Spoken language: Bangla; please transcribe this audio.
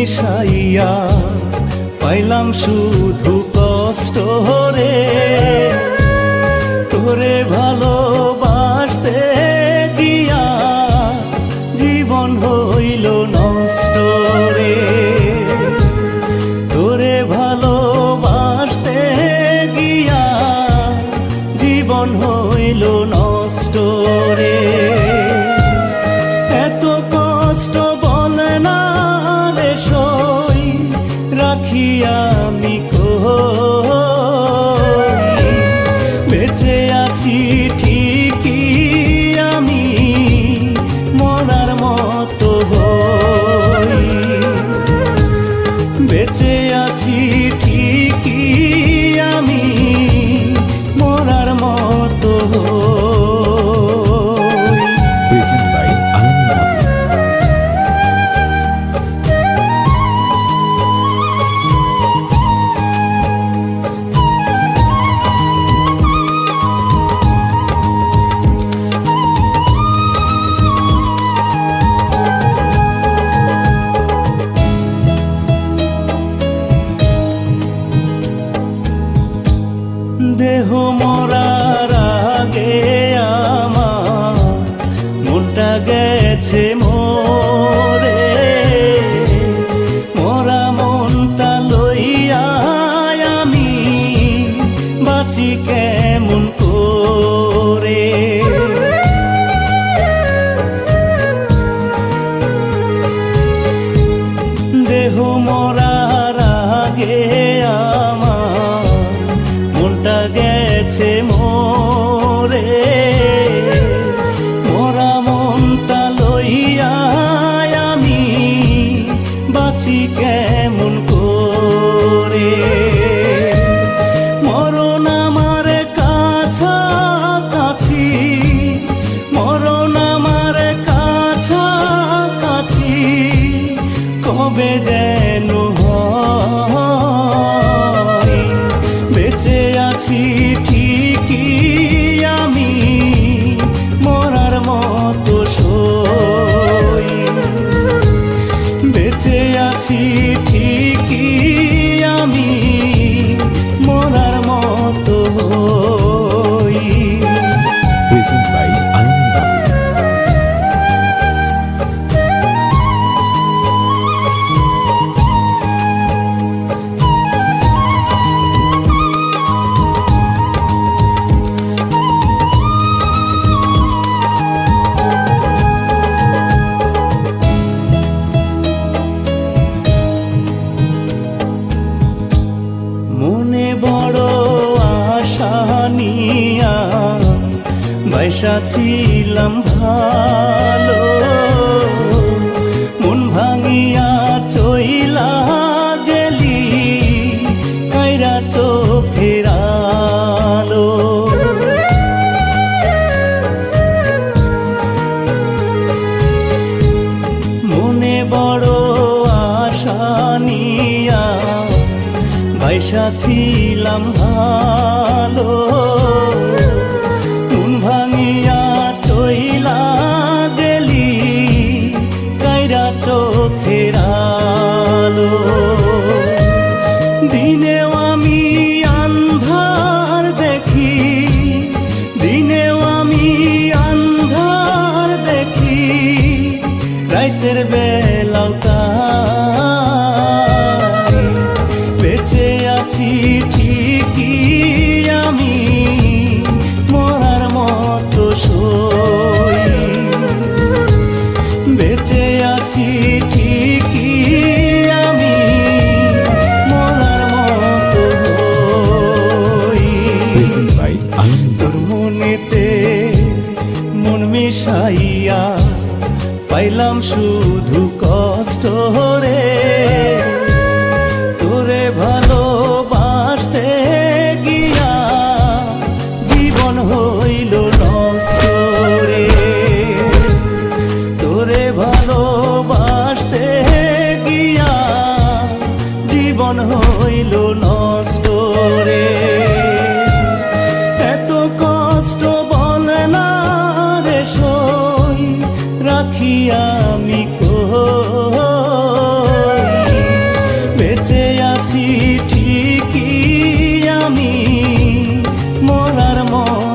মিশাইয়া পাইলাম শুধু কষ্ট রে তোরে ভালোবাসতে গিয়া জীবন হইল নষ্ট রে। তোরে ভালোবাসতে গিয়া জীবন হইল নষ্ট রাখি আমি কই মনটা গেছে মোরে। মরা মনটা লইয়া আমি বাঁচি কেমন করে? দেহ মরার আগে বাঁচি কেমন করে। মরণ আমার কাছাকাছি, মরণ আমার কাছাকাছি, কবে যেন বেঁচে আছি ঠিকই আমি, মরার মতো আছি ঠিকই। বাইসা ছিলাম ভালো। মন ভাঙিয়া চইলা গেলি, কাইরা চোখের আলো। মনে বড় আশা নিয়া বাইসা ছিলাম ভালো রাইতের বেলাও বেঁচে আছি ঠিকই আমি মরার মতো সই। বেঁচে আছি ঠিকই পাইলাম শুধু কষ্ট রে আমি কই? বেঁচে আছি ঠিকই আমি মরার মন